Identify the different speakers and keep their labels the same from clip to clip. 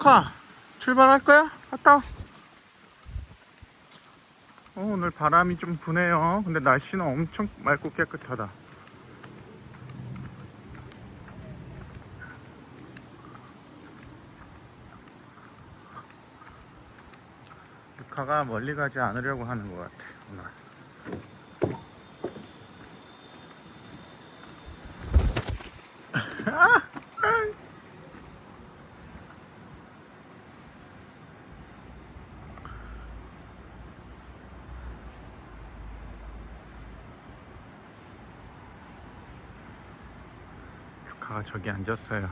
Speaker 1: 루카 출발할 거야? 갔다 와. 어, 오늘 바람이 좀 부네요. 근데 날씨는 엄청 맑고 깨끗하다. 루카가 멀리 가지 않으려고 하는 것 같아, 오늘. 루카가 저기 앉았어요.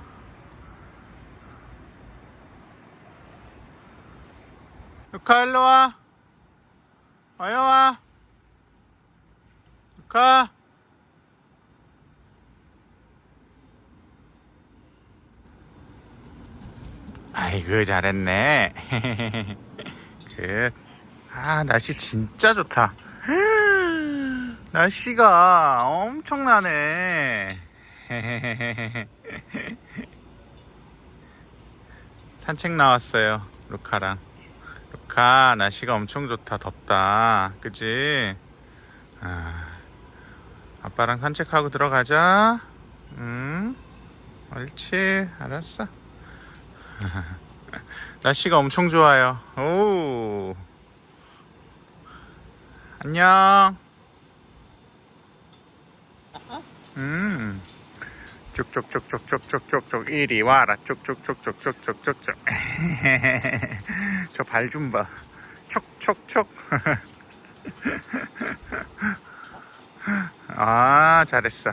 Speaker 1: 루카 일로 와. 와요 와. 루카. 아이고 잘했네. 그, 아 날씨 진짜 좋다. 날씨가 엄청나네. 산책 나왔어요 루카랑. 루카 날씨가 엄청 좋다. 덥다. 그지? 아, 아빠랑 산책하고 들어가자. 응? 옳지. 알았어. 날씨가 엄청 좋아요. 오 안녕. 음 쭉쭉쭉쭉쭉쭉쭉쭉. 이리 와라. 쭉쭉쭉쭉쭉쭉쭉쭉. 저 발 좀 봐. 촉촉촉. 아 잘했어